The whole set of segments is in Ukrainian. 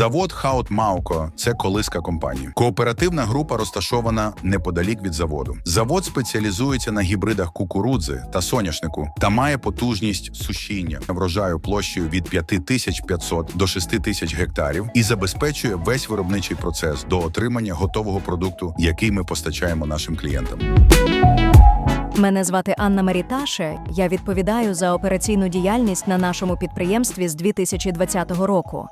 Завод Хаут Мауко це колиска компанії. Кооперативна група розташована неподалік від заводу. Завод спеціалізується на гібридах кукурудзи та соняшнику та має потужність сушіння врожаю площею від 5500 до 6000 гектарів і забезпечує весь виробничий процес до отримання готового продукту, який ми постачаємо нашим клієнтам. Мене звати Анна Маріташе. Я відповідаю за операційну діяльність на нашому підприємстві з 2020 року.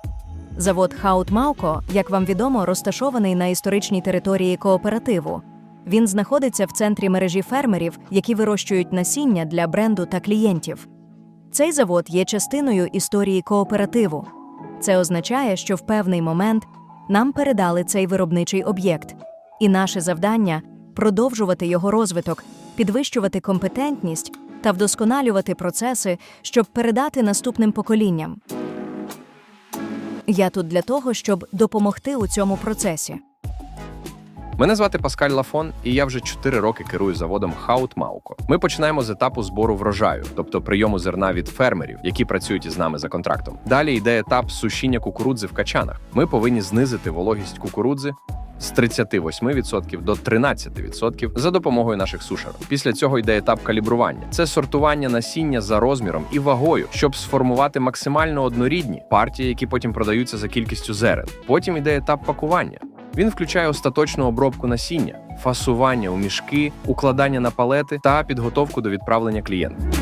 Завод Хаут Мауко, як вам відомо, розташований на історичній території кооперативу. Він знаходиться в центрі мережі фермерів, які вирощують насіння для бренду та клієнтів. Цей завод є частиною історії кооперативу. Це означає, що в певний момент нам передали цей виробничий об'єкт, і наше завдання продовжувати його розвиток, підвищувати компетентність та вдосконалювати процеси, щоб передати наступним поколінням. Я тут для того, щоб допомогти у цьому процесі. Мене звати Паскаль Лафон, і я вже 4 роки керую заводом Хаут Мауко. Ми починаємо з етапу збору врожаю, тобто прийому зерна від фермерів, які працюють із нами за контрактом. Далі йде етап сушіння кукурудзи в качанах. Ми повинні знизити вологість кукурудзи. З 38% до 13% за допомогою наших сушарок. Після цього йде етап калібрування. Це сортування насіння за розміром і вагою, щоб сформувати максимально однорідні партії, які потім продаються за кількістю зерен. Потім йде етап пакування. Він включає остаточну обробку насіння, фасування у мішки, укладання на палети та підготовку до відправлення клієнта.